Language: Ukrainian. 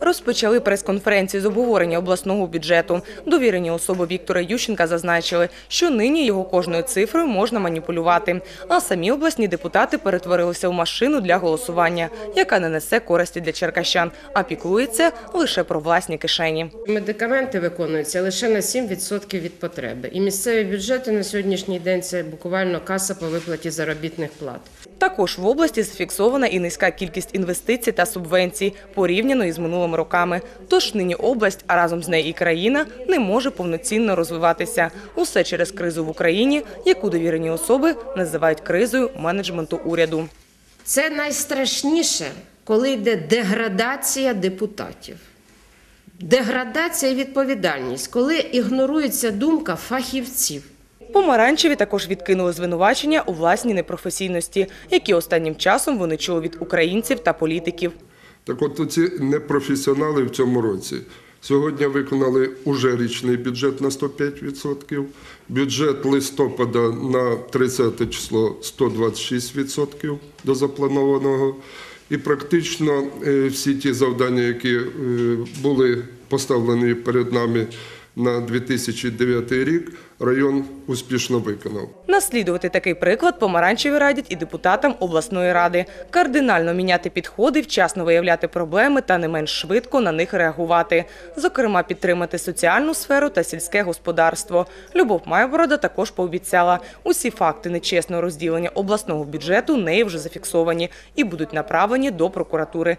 Розпочали прес-конференцію з обговорення обласного бюджету. Довірені особи Віктора Ющенка зазначили, що нині його кожною цифрою можна маніпулювати. А самі обласні депутати перетворилися в машину для голосування, яка не несе користі для черкащан, а піклується лише про власні кишені. Медикаменти виконуються лише на 7% від потреби. І місцеві бюджети на сьогоднішній день це буквально каса по виплаті заробітних плат. Також в області зафіксована і низька кількість інвестицій та субвенцій порівняно із минулими роками. Тож нині область, а разом з нею і країна, не може повноцінно розвиватися. Усе через кризу в Україні, яку довірені особи називають кризою менеджменту уряду. Це найстрашніше, коли йде деградація депутатів. Деградація і відповідальність, коли ігнорується думка фахівців. Помаранчеві також відкинули звинувачення у власній непрофесійності, які останнім часом вони чули від українців та політиків. Так от ці непрофесіонали в цьому році сьогодні виконали уже річний бюджет на 105%, бюджет листопада на 30 число 126% до запланованого. І практично е, всі ті завдання, які е, були поставлені перед нами на 2009 рік, район успішно виконав. Наслідувати такий приклад помаранчеві радять і депутатам обласної ради. Кардинально міняти підходи, вчасно виявляти проблеми та не менш швидко на них реагувати. Зокрема, підтримати соціальну сферу та сільське господарство. Любов Майборода також пообіцяла, усі факти нечесного розділення обласного бюджету нею вже зафіксовані і будуть направлені до прокуратури.